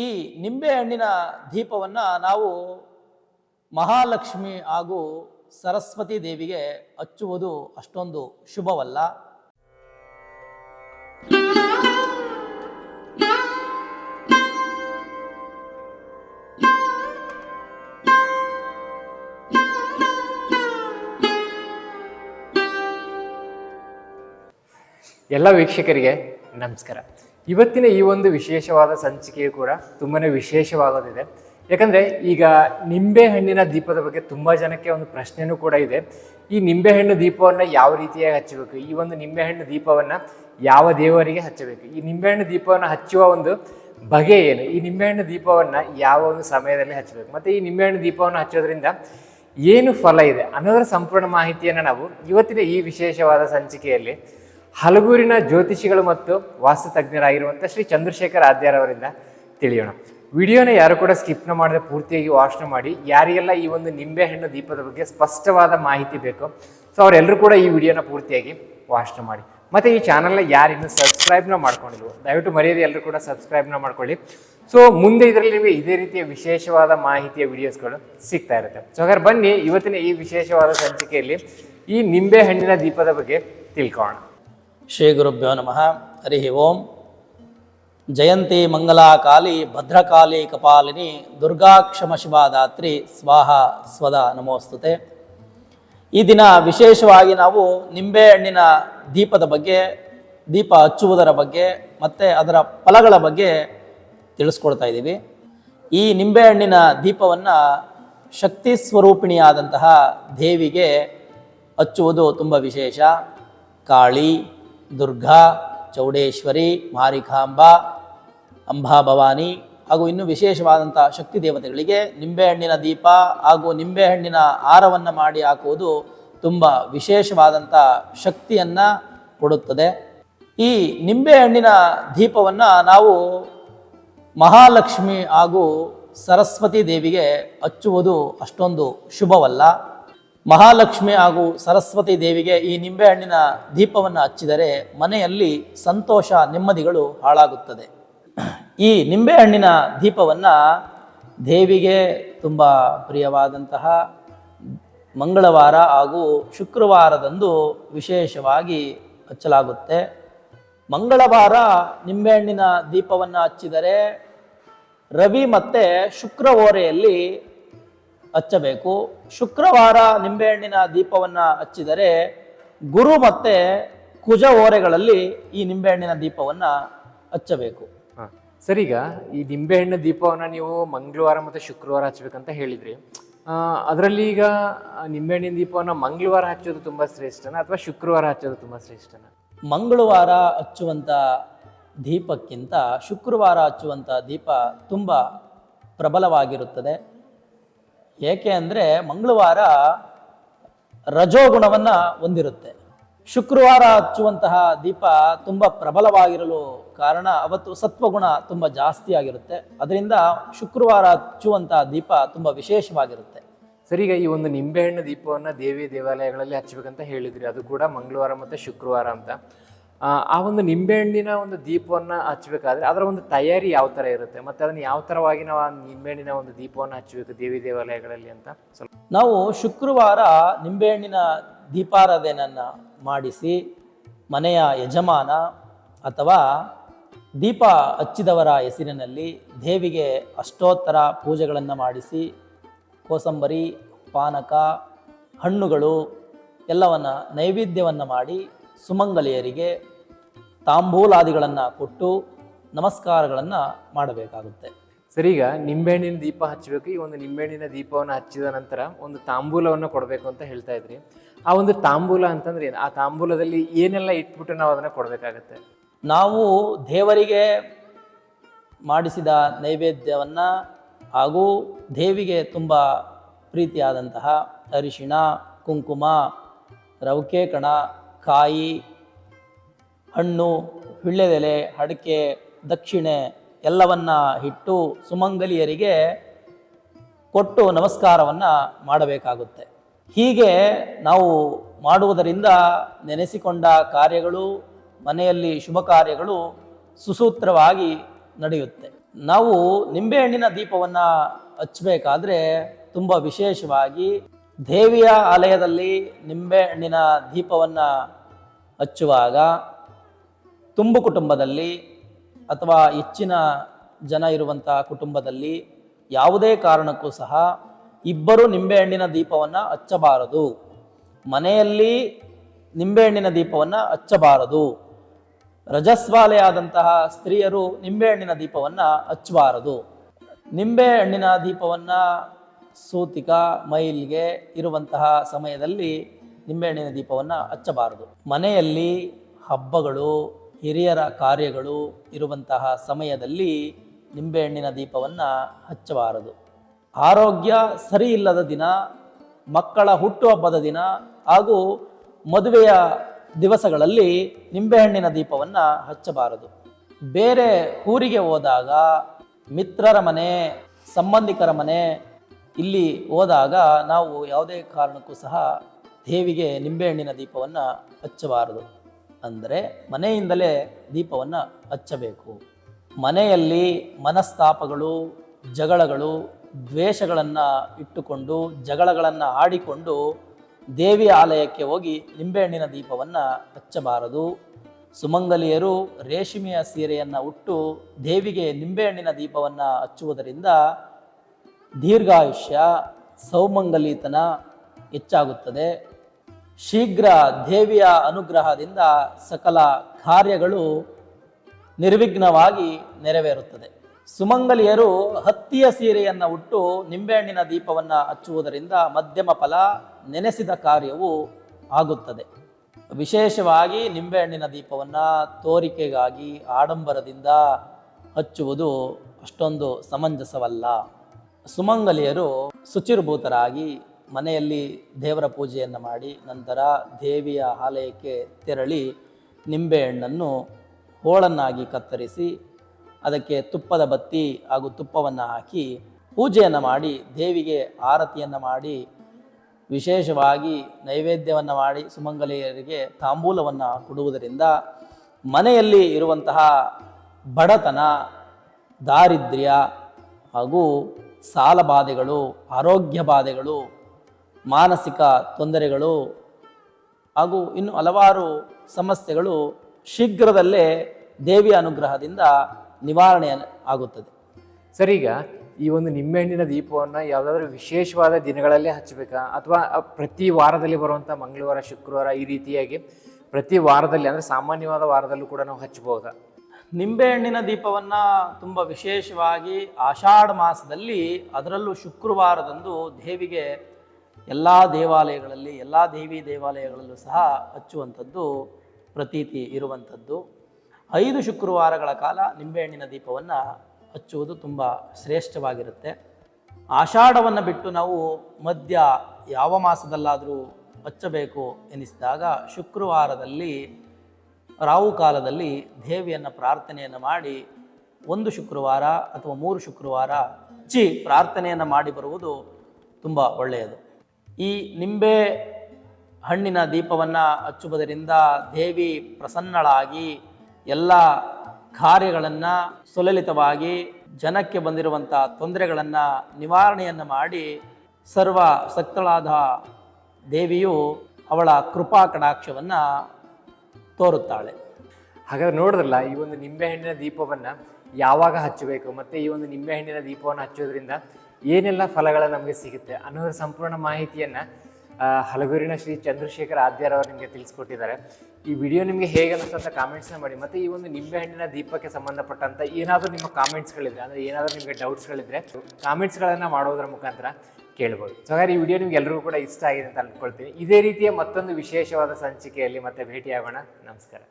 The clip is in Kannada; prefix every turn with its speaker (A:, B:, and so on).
A: ಈ ನಿಂಬೆಹಣ್ಣಿನ ದೀಪವನ್ನು ನಾವು ಮಹಾಲಕ್ಷ್ಮಿ ಹಾಗೂ ಸರಸ್ವತಿ ದೇವಿಗೆ ಹಚ್ಚುವುದು ಅಷ್ಟೊಂದು ಶುಭವಲ್ಲ.
B: ಎಲ್ಲ ವೀಕ್ಷಕರಿಗೆ ನಮಸ್ಕಾರ. ಇವತ್ತಿನ ಈ ಒಂದು ವಿಶೇಷವಾದ ಸಂಚಿಕೆಯು ಕೂಡ ತುಂಬಾ ವಿಶೇಷವಾಗೋದಿದೆ. ಯಾಕಂದರೆ ಈಗ ನಿಂಬೆ ಹಣ್ಣಿನ ದೀಪದ ಬಗ್ಗೆ ತುಂಬ ಜನಕ್ಕೆ ಒಂದು ಪ್ರಶ್ನೆನೂ ಕೂಡ ಇದೆ. ಈ ನಿಂಬೆಹಣ್ಣು ದೀಪವನ್ನು ಯಾವ ರೀತಿಯಾಗಿ ಹಚ್ಚಬೇಕು? ಈ ಒಂದು ನಿಂಬೆಹಣ್ಣು ದೀಪವನ್ನು ಯಾವ ದೇವರಿಗೆ ಹಚ್ಚಬೇಕು? ಈ ನಿಂಬೆಹಣ್ಣು ದೀಪವನ್ನು ಹಚ್ಚುವ ಒಂದು ಬಗೆ ಏನು? ಈ ನಿಂಬೆಹಣ್ಣು ದೀಪವನ್ನು ಯಾವ ಒಂದು ಸಮಯದಲ್ಲಿ ಹಚ್ಚಬೇಕು? ಮತ್ತು ಈ ನಿಂಬೆಹಣ್ಣು ದೀಪವನ್ನು ಹಚ್ಚೋದ್ರಿಂದ ಏನು ಫಲ ಇದೆ ಅನ್ನೋದರ ಸಂಪೂರ್ಣ ಮಾಹಿತಿಯನ್ನು ನಾವು ಇವತ್ತಿನ ಈ ವಿಶೇಷವಾದ ಸಂಚಿಕೆಯಲ್ಲಿ ಹಲಗೂರಿನ ಜ್ಯೋತಿಷಿಗಳು ಮತ್ತು ವಾಸ್ತು ತಜ್ಞರಾಗಿರುವಂಥ ಶ್ರೀ ಚಂದ್ರಶೇಖರ್ ಆದ್ಯಾರವರಿಂದ ತಿಳಿಯೋಣ. ವಿಡಿಯೋನ ಯಾರು ಕೂಡ ಸ್ಕಿಪ್ನ ಮಾಡದೆ ಪೂರ್ತಿಯಾಗಿ ವಾಚನ ಮಾಡಿ. ಯಾರಿಗೆಲ್ಲ ಈ ಒಂದು ನಿಂಬೆಹಣ್ಣು ದೀಪದ ಬಗ್ಗೆ ಸ್ಪಷ್ಟವಾದ ಮಾಹಿತಿ ಬೇಕು, ಸೊ ಅವರೆಲ್ಲರೂ ಕೂಡ ಈ ವಿಡಿಯೋನ ಪೂರ್ತಿಯಾಗಿ ವಾಚನ ಮಾಡಿ. ಮತ್ತು ಈ ಚಾನಲ್ನ ಯಾರಿನ್ನೂ ಸಬ್ಸ್ಕ್ರೈಬ್ನ ಮಾಡ್ಕೊಂಡಿಲ್ವೋ, ದಯವಿಟ್ಟು ಮರ್ಯಾದೆ ಎಲ್ಲರೂ ಕೂಡ ಸಬ್ಸ್ಕ್ರೈಬ್ನ ಮಾಡ್ಕೊಳ್ಳಿ. ಸೊ ಮುಂದೆ ಇದರಲ್ಲಿ ನಿಮಗೆ ಇದೇ ರೀತಿಯ ವಿಶೇಷವಾದ ಮಾಹಿತಿಯ ವಿಡಿಯೋಸ್ಗಳು ಸಿಗ್ತಾ ಇರುತ್ತೆ. ಸೊ ಹಾಗಾದ್ರೆ ಬನ್ನಿ, ಇವತ್ತಿನ ಈ ವಿಶೇಷವಾದ ಸಂಚಿಕೆಯಲ್ಲಿ ಈ ನಿಂಬೆ ಹಣ್ಣಿನ ದೀಪದ ಬಗ್ಗೆ ತಿಳ್ಕೊಳ್ಳೋಣ.
A: ಶ್ರೀ ಗುರುಭ್ಯೋ ನಮಃ. ಹರಿ ಓಂ. ಜಯಂತಿ ಮಂಗಲಾಕಾಲಿ ಭದ್ರಕಾಲಿ ಕಪಾಲಿನಿ ದುರ್ಗಾಕ್ಷಮ ಶಿವಾದಾತ್ರಿ ಸ್ವಾಹ ಸ್ವದ ನಮೋಸ್ತುತೆ. ಈ ದಿನ ವಿಶೇಷವಾಗಿ ನಾವು ನಿಂಬೆಹಣ್ಣಿನ ದೀಪದ ಬಗ್ಗೆ, ದೀಪ ಹಚ್ಚುವುದರ ಬಗ್ಗೆ ಮತ್ತು ಅದರ ಫಲಗಳ ಬಗ್ಗೆ ತಿಳಿಸ್ಕೊಳ್ತಾ ಇದ್ದೀವಿ. ಈ ನಿಂಬೆಹಣ್ಣಿನ ದೀಪವನ್ನು ಶಕ್ತಿ ಸ್ವರೂಪಿಣಿಯಾದಂತಹ ದೇವಿಗೆ ಹಚ್ಚುವುದು ತುಂಬ ವಿಶೇಷ. ಕಾಳಿ ದುರ್ಗಾ, ಚೌಡೇಶ್ವರಿ, ಮಾರಿಕಾಂಬಾ ಅಂಬಾಭವಾನಿ ಹಾಗೂ ಇನ್ನೂ ವಿಶೇಷವಾದಂಥ ಶಕ್ತಿ ದೇವತೆಗಳಿಗೆ ನಿಂಬೆಹಣ್ಣಿನ ದೀಪ ಹಾಗೂ ನಿಂಬೆಹಣ್ಣಿನ ಹಾರವನ್ನು ಮಾಡಿ ಹಾಕುವುದು ತುಂಬ ವಿಶೇಷವಾದಂಥ ಶಕ್ತಿಯನ್ನು ಕೊಡುತ್ತದೆ. ಈ ನಿಂಬೆಹಣ್ಣಿನ ದೀಪವನ್ನು ನಾವು ಮಹಾಲಕ್ಷ್ಮಿ ಹಾಗೂ ಸರಸ್ವತಿ ದೇವಿಗೆ ಹಚ್ಚುವುದು ಅಷ್ಟೊಂದು ಶುಭವಲ್ಲ. ಮಹಾಲಕ್ಷ್ಮಿ ಹಾಗೂ ಸರಸ್ವತಿ ದೇವಿಗೆ ಈ ನಿಂಬೆಹಣ್ಣಿನ ದೀಪವನ್ನು ಹಚ್ಚಿದರೆ ಮನೆಯಲ್ಲಿ ಸಂತೋಷ, ನೆಮ್ಮದಿಗಳು ಹಾಳಾಗುತ್ತದೆ. ಈ ನಿಂಬೆಹಣ್ಣಿನ ದೀಪವನ್ನು ದೇವಿಗೆ ತುಂಬ ಪ್ರಿಯವಾದಂತಹ ಮಂಗಳವಾರ ಹಾಗೂ ಶುಕ್ರವಾರದಂದು ವಿಶೇಷವಾಗಿ ಹಚ್ಚಲಾಗುತ್ತೆ. ಮಂಗಳವಾರ ನಿಂಬೆಹಣ್ಣಿನ ದೀಪವನ್ನು ಹಚ್ಚಿದರೆ ರವಿ ಮತ್ತು ಶುಕ್ರ ಓರೆಯಲ್ಲಿ ಹಚ್ಚಬೇಕು. ಶುಕ್ರವಾರ ನಿಂಬೆಹಣ್ಣಿನ ದೀಪವನ್ನು ಹಚ್ಚಿದರೆ ಗುರು ಮತ್ತು ಕುಜ ಓರೆಗಳಲ್ಲಿ ಈ ನಿಂಬೆಹಣ್ಣಿನ ದೀಪವನ್ನು ಹಚ್ಚಬೇಕು.
B: ಹಾಂ. ಸರ್ ಈಗ ಈ ನಿಂಬೆಹಣ್ಣು ದೀಪವನ್ನು ನೀವು ಮಂಗಳವಾರ ಮತ್ತು ಶುಕ್ರವಾರ ಹಚ್ಚಬೇಕಂತ ಹೇಳಿದ್ರಿ. ಅದರಲ್ಲಿ ಈಗ ನಿಂಬೆಹಣ್ಣಿನ ದೀಪವನ್ನು ಮಂಗಳವಾರ ಹಚ್ಚೋದು ತುಂಬ ಶ್ರೇಷ್ಠನ ಅಥವಾ ಶುಕ್ರವಾರ ಹಚ್ಚೋದು ತುಂಬ ಶ್ರೇಷ್ಠನ?
A: ಮಂಗಳವಾರ ಹಚ್ಚುವಂಥ ದೀಪಕ್ಕಿಂತ ಶುಕ್ರವಾರ ಹಚ್ಚುವಂಥ ದೀಪ ತುಂಬ ಪ್ರಬಲವಾಗಿರುತ್ತದೆ. ಏಕೆ ಅಂದರೆ ಮಂಗಳವಾರ ರಜೋಗುಣವನ್ನು ಹೊಂದಿರುತ್ತೆ. ಶುಕ್ರವಾರ ಹಚ್ಚುವಂತಹ ದೀಪ ತುಂಬ ಪ್ರಬಲವಾಗಿರಲು ಕಾರಣ ಅವತ್ತು ಸತ್ವಗುಣ ತುಂಬ ಜಾಸ್ತಿ ಆಗಿರುತ್ತೆ. ಅದರಿಂದ ಶುಕ್ರವಾರ ಹಚ್ಚುವಂತಹ ದೀಪ ತುಂಬ ವಿಶೇಷವಾಗಿರುತ್ತೆ.
B: ಸರ್, ಈಗ ಈ ಒಂದು ನಿಂಬೆಹಣ್ಣು ದೀಪವನ್ನು ದೇವಿ ದೇವಾಲಯಗಳಲ್ಲಿ ಹಚ್ಚಬೇಕಂತ ಹೇಳಿದ್ರಿ. ಅದು ಕೂಡ ಮಂಗಳವಾರ ಮತ್ತು ಶುಕ್ರವಾರ ಅಂತ. ಆ, ಒಂದು ನಿಂಬೆಹಣ್ಣಿನ ಒಂದು ದೀಪವನ್ನು ಹಚ್ಚಬೇಕಾದ್ರೆ ಅದರ ಒಂದು ತಯಾರಿ ಯಾವ ಥರ ಇರುತ್ತೆ? ಮತ್ತು ಅದನ್ನು ಯಾವ ಥರವಾಗಿ ನಾವು ಆ ನಿಂಬೆಹಣ್ಣಿನ ಒಂದು ದೀಪವನ್ನು ಹಚ್ಚಬೇಕು ದೇವಿ ದೇವಾಲಯಗಳಲ್ಲಿ ಅಂತ? ಸ್ವಲ್ಪ
A: ನಾವು ಶುಕ್ರವಾರ ನಿಂಬೆಹಣ್ಣಿನ ದೀಪಾರಾಧನೆಯನ್ನು ಮಾಡಿಸಿ ಮನೆಯ ಯಜಮಾನ ಅಥವಾ ದೀಪ ಹಚ್ಚಿದವರ ಹೆಸರಿನಲ್ಲಿ ದೇವಿಗೆ ಅಷ್ಟೋತ್ತರ ಪೂಜೆಗಳನ್ನು ಮಾಡಿಸಿ ಕೋಸಂಬರಿ ಪಾನಕ ಹಣ್ಣುಗಳು ಎಲ್ಲವನ್ನು ನೈವೇದ್ಯವನ್ನು ಮಾಡಿ ಸುಮಂಗಲಿಯರಿಗೆ ತಾಂಬೂಲಾದಿಗಳನ್ನು ಕೊಟ್ಟು ನಮಸ್ಕಾರಗಳನ್ನು ಮಾಡಬೇಕಾಗುತ್ತೆ.
B: ಸರಿ ಈಗ ನಿಂಬೆಹಣ್ಣಿನ ದೀಪ ಹಚ್ಚಬೇಕು. ಈ ಒಂದು ನಿಂಬೆಹಣ್ಣಿನ ದೀಪವನ್ನು ಹಚ್ಚಿದ ನಂತರ ಒಂದು ತಾಂಬೂಲವನ್ನು ಕೊಡಬೇಕು ಅಂತ ಹೇಳ್ತಾ ಇದ್ರಿ. ಆ ಒಂದು ತಾಂಬೂಲ ಅಂತಂದ್ರೆ ಏನು? ಆ ತಾಂಬೂಲದಲ್ಲಿ ಏನೆಲ್ಲ ಇಟ್ಬಿಟ್ಟು ನಾವು ಅದನ್ನು ಕೊಡಬೇಕಾಗತ್ತೆ?
A: ನಾವು ದೇವರಿಗೆ ಮಾಡಿಸಿದ ನೈವೇದ್ಯವನ್ನು ಹಾಗೂ ದೇವಿಗೆ ತುಂಬ ಪ್ರೀತಿಯಾದಂತಹ ಅರಿಶಿಣ ಕುಂಕುಮ ರವಿಕೆ ಕಣ ಕಾಯಿ, ಹಣ್ಣು ವಿಳ್ಳೆದೆಲೆ ಅಡಿಕೆ, ದಕ್ಷಿಣೆ ಎಲ್ಲವನ್ನ ಇಟ್ಟು ಸುಮಂಗಲಿಯರಿಗೆ ಕೊಟ್ಟು ನಮಸ್ಕಾರವನ್ನು ಮಾಡಬೇಕಾಗುತ್ತೆ. ಹೀಗೆ ನಾವು ಮಾಡುವುದರಿಂದ ನೆನೆಸಿಕೊಂಡ ಕಾರ್ಯಗಳು, ಮನೆಯಲ್ಲಿ ಶುಭ ಕಾರ್ಯಗಳು ಸುಸೂತ್ರವಾಗಿ ನಡೆಯುತ್ತೆ. ನಾವು ನಿಂಬೆಹಣ್ಣಿನ ದೀಪವನ್ನು ಹಚ್ಚಬೇಕಾದ್ರೆ ತುಂಬ ವಿಶೇಷವಾಗಿ ದೇವಿಯ ಆಲಯದಲ್ಲಿ ನಿಂಬೆಹಣ್ಣಿನ ದೀಪವನ್ನು ಹಚ್ಚುವಾಗ ತುಂಬು ಕುಟುಂಬದಲ್ಲಿ ಅಥವಾ ಹೆಚ್ಚಿನ ಜನ ಇರುವಂಥ ಕುಟುಂಬದಲ್ಲಿ ಯಾವುದೇ ಕಾರಣಕ್ಕೂ ಸಹ ಇಬ್ಬರು ನಿಂಬೆಹಣ್ಣಿನ ದೀಪವನ್ನು ಹಚ್ಚಬಾರದು. ಮನೆಯಲ್ಲಿ ನಿಂಬೆಹಣ್ಣಿನ ದೀಪವನ್ನು ಹಚ್ಚಬಾರದು. ರಜಸ್ವಾಲೆಯಾದಂತಹ ಸ್ತ್ರೀಯರು ನಿಂಬೆಹಣ್ಣಿನ ದೀಪವನ್ನು ಹಚ್ಚಬಾರದು. ನಿಂಬೆಹಣ್ಣಿನ ದೀಪವನ್ನು ಸೂತಿಕ ಮೈಲ್ಗೆ ಇರುವಂತಹ ಸಮಯದಲ್ಲಿ ನಿಂಬೆಹಣ್ಣಿನ ದೀಪವನ್ನು ಹಚ್ಚಬಾರದು. ಮನೆಯಲ್ಲಿ ಹಬ್ಬಗಳು, ಹಿರಿಯರ ಕಾರ್ಯಗಳು ಇರುವಂತಹ ಸಮಯದಲ್ಲಿ ನಿಂಬೆಹಣ್ಣಿನ ದೀಪವನ್ನು ಹಚ್ಚಬಾರದು. ಆರೋಗ್ಯ ಸರಿ ಇಲ್ಲದ ದಿನ, ಮಕ್ಕಳ ಹುಟ್ಟುಹಬ್ಬದ ದಿನ ಹಾಗೂ ಮದುವೆಯ ದಿವಸಗಳಲ್ಲಿ ನಿಂಬೆಹಣ್ಣಿನ ದೀಪವನ್ನು ಹಚ್ಚಬಾರದು. ಬೇರೆ ಊರಿಗೆ ಹೋದಾಗ, ಮಿತ್ರರ ಮನೆ, ಸಂಬಂಧಿಕರ ಮನೆ, ಇಲ್ಲಿ ಹೋದಾಗ ನಾವು ಯಾವುದೇ ಕಾರಣಕ್ಕೂ ಸಹ ದೇವಿಗೆ ನಿಂಬೆಹಣ್ಣಿನ ದೀಪವನ್ನು ಹಚ್ಚಬಾರದು. ಅಂದರೆ ಮನೆಯಿಂದಲೇ ದೀಪವನ್ನು ಹಚ್ಚಬೇಕು. ಮನೆಯಲ್ಲಿ ಮನಸ್ತಾಪಗಳು, ಜಗಳಗಳು, ದ್ವೇಷಗಳನ್ನು ಇಟ್ಟುಕೊಂಡು, ಜಗಳಗಳನ್ನು ಆಡಿಕೊಂಡು ದೇವಿ ಆಲಯಕ್ಕೆ ಹೋಗಿ ನಿಂಬೆಹಣ್ಣಿನ ದೀಪವನ್ನು ಹಚ್ಚಬಾರದು. ಸುಮಂಗಲಿಯರು ರೇಷ್ಮೆಯ ಸೀರೆಯನ್ನು ಉಟ್ಟು ದೇವಿಗೆ ನಿಂಬೆಹಣ್ಣಿನ ದೀಪವನ್ನು ಹಚ್ಚುವುದರಿಂದ ದೀರ್ಘಾಯುಷ್ಯ, ಸೌಮಂಗಲಿತನ ಹೆಚ್ಚಾಗುತ್ತದೆ. ಶೀಘ್ರ ದೇವಿಯ ಅನುಗ್ರಹದಿಂದ ಸಕಲ ಕಾರ್ಯಗಳು ನಿರ್ವಿಘ್ನವಾಗಿ ನೆರವೇರುತ್ತದೆ. ಸುಮಂಗಲಿಯರು ಹತ್ತಿಯ ಸೀರೆಯನ್ನು ಉಟ್ಟು ನಿಂಬೆಹಣ್ಣಿನ ದೀಪವನ್ನು ಹಚ್ಚುವುದರಿಂದ ಮಧ್ಯಮ ಫಲ ನೆನೆಸಿದ ಕಾರ್ಯವು ಆಗುತ್ತದೆ. ವಿಶೇಷವಾಗಿ ನಿಂಬೆಹಣ್ಣಿನ ದೀಪವನ್ನು ತೋರಿಕೆಗಾಗಿ ಆಡಂಬರದಿಂದ ಹಚ್ಚುವುದು ಅಷ್ಟೊಂದು ಸಮಂಜಸವಲ್ಲ. ಸುಮಂಗಲಿಯರು ಶುಚಿರ್ಭೂತರಾಗಿ ಮನೆಯಲ್ಲಿ ದೇವರ ಪೂಜೆಯನ್ನು ಮಾಡಿ ನಂತರ ದೇವಿಯ ಆಲಯಕ್ಕೆ ತೆರಳಿ ನಿಂಬೆಹಣ್ಣನ್ನು ಹೋಳನ್ನಾಗಿ ಕತ್ತರಿಸಿ ಅದಕ್ಕೆ ತುಪ್ಪದ ಬತ್ತಿ ಹಾಗೂ ತುಪ್ಪವನ್ನು ಹಾಕಿ ಪೂಜೆಯನ್ನು ಮಾಡಿ ದೇವಿಗೆ ಆರತಿಯನ್ನು ಮಾಡಿ ವಿಶೇಷವಾಗಿ ನೈವೇದ್ಯವನ್ನು ಮಾಡಿ ಸುಮಂಗಲಿಯರಿಗೆ ತಾಂಬೂಲವನ್ನು ಕೊಡುವುದರಿಂದ ಮನೆಯಲ್ಲಿ ಇರುವಂತಹ ಬಡತನ, ದಾರಿದ್ರ್ಯ ಹಾಗೂ ಸಾಲ ಬಾಧೆಗಳು ಆರೋಗ್ಯ ಬಾಧೆಗಳು ಮಾನಸಿಕ ತೊಂದರೆಗಳು ಹಾಗೂ ಇನ್ನು ಹಲವಾರು ಸಮಸ್ಯೆಗಳು ಶೀಘ್ರದಲ್ಲೇ ದೇವಿಯ ಅನುಗ್ರಹದಿಂದ ನಿವಾರಣೆ ಆಗುತ್ತದೆ.
B: ಸರ್ ಈಗ ಈ ಒಂದು ನಿಂಬೆಹಣ್ಣಿನ ದೀಪವನ್ನು ಯಾವುದಾದ್ರೂ ವಿಶೇಷವಾದ ದಿನಗಳಲ್ಲೇ ಹಚ್ಚಬೇಕಾ? ಅಥವಾ ಪ್ರತಿ ವಾರದಲ್ಲಿ ಬರುವಂಥ ಮಂಗಳವಾರ ಶುಕ್ರವಾರ ಈ ರೀತಿಯಾಗಿ ಪ್ರತಿ ವಾರದಲ್ಲಿ ಅಂದರೆ ಸಾಮಾನ್ಯವಾದ ವಾರದಲ್ಲೂ ಕೂಡ ನಾವು ಹಚ್ಚಬಹುದಾ?
A: ನಿಂಬೆಹಣ್ಣಿನ ದೀಪವನ್ನು ತುಂಬ ವಿಶೇಷವಾಗಿ ಆಷಾಢ ಮಾಸದಲ್ಲಿ ಅದರಲ್ಲೂ ಶುಕ್ರವಾರದಂದು ದೇವಿಗೆ ಎಲ್ಲ ದೇವಾಲಯಗಳಲ್ಲಿ, ಎಲ್ಲ ದೇವಿ ದೇವಾಲಯಗಳಲ್ಲೂ ಸಹ ಹಚ್ಚುವಂಥದ್ದು ಪ್ರತೀತಿ ಇರುವಂಥದ್ದು. ಐದು ಶುಕ್ರವಾರಗಳ ಕಾಲ ನಿಂಬೆಹಣ್ಣಿನ ದೀಪವನ್ನು ಹಚ್ಚುವುದು ತುಂಬ ಶ್ರೇಷ್ಠವಾಗಿರುತ್ತೆ. ಆಷಾಢವನ್ನು ಬಿಟ್ಟು ನಾವು ಮಧ್ಯ ಯಾವ ಮಾಸದಲ್ಲಾದರೂ ಹಚ್ಚಬೇಕು ಎನಿಸಿದಾಗ ಶುಕ್ರವಾರದಲ್ಲಿ ರಾವು ಕಾಲದಲ್ಲಿ ದೇವಿಯನ್ನು ಪ್ರಾರ್ಥನೆಯನ್ನು ಮಾಡಿ ಒಂದು ಶುಕ್ರವಾರ ಅಥವಾ ಮೂರು ಶುಕ್ರವಾರ ಹಚ್ಚಿ ಪ್ರಾರ್ಥನೆಯನ್ನು ಮಾಡಿ ಬರುವುದು ತುಂಬ ಒಳ್ಳೆಯದು. ಈ ನಿಂಬೆ ಹಣ್ಣಿನ ದೀಪವನ್ನು ಹಚ್ಚುವುದರಿಂದ ದೇವಿ ಪ್ರಸನ್ನಳಾಗಿ ಎಲ್ಲ ಕಾರ್ಯಗಳನ್ನು ಸುಲಲಿತವಾಗಿ ಜನಕ್ಕೆ ಬಂದಿರುವಂಥ ತೊಂದರೆಗಳನ್ನು ನಿವಾರಣೆಯನ್ನು ಮಾಡಿ ಸರ್ವ ಸಕ್ತಳಾದ ದೇವಿಯು ಅವಳ ಕೃಪಾ ಕಟಾಕ್ಷವನ್ನು ತೋರುತ್ತಾಳೆ.
B: ಹಾಗಾದ್ರೆ ನೋಡಿದ್ರಲ್ಲ, ಈ ಒಂದು ನಿಂಬೆಹಣ್ಣಿನ ದೀಪವನ್ನು ಯಾವಾಗ ಹಚ್ಚಬೇಕು? ಮತ್ತು ಈ ಒಂದು ನಿಂಬೆಹಣ್ಣಿನ ದೀಪವನ್ನು ಹಚ್ಚೋದ್ರಿಂದ ಏನೆಲ್ಲ ಫಲಗಳು ನಮಗೆ ಸಿಗುತ್ತೆ ಅನ್ನೋದ್ರ ಸಂಪೂರ್ಣ ಮಾಹಿತಿಯನ್ನು ಹಲಗೂರಿನ ಶ್ರೀ ಚಂದ್ರಶೇಖರ್ ಆದ್ಯರವರು ನಿಮಗೆ ತಿಳಿಸ್ಕೊಟ್ಟಿದ್ದಾರೆ. ಈ ವಿಡಿಯೋ ನಿಮಗೆ ಹೇಗೆ ಅನ್ನಿಸ್ತು ಅಂತ ಕಾಮೆಂಟ್ಸ್ನ ಮಾಡಿ, ಮತ್ತು ಈ ಒಂದು ನಿಂಬೆಹಣ್ಣಿನ ದೀಪಕ್ಕೆ ಸಂಬಂಧಪಟ್ಟಂಥ ಏನಾದರೂ ನಿಮ್ಮ ಕಾಮೆಂಟ್ಸ್ಗಳಿದ್ರೆ ಅಂದರೆ ಏನಾದರೂ ನಿಮಗೆ ಡೌಟ್ಸ್ಗಳಿದ್ರೆ ಕಾಮೆಂಟ್ಸ್ಗಳನ್ನು ಮಾಡೋದ್ರ ಮುಖಾಂತರ ಕೇಳ್ಬೋದು. ಸೊ ಹಾಗಾದ್ರೆ ಈ ವಿಡಿಯೋ ನಿಮ್ಗೆ ಎಲ್ಲರಿಗೂ ಕೂಡ ಇಷ್ಟ ಆಗಿದೆ ಅಂತ ಅಂದ್ಕೊಳ್ತೀನಿ ಇದೇ ರೀತಿಯ ಮತ್ತೊಂದು ವಿಶೇಷವಾದ ಸಂಚಿಕೆಯಲ್ಲಿ ಮತ್ತೆ ಭೇಟಿಯಾಗೋಣ. ನಮಸ್ಕಾರ.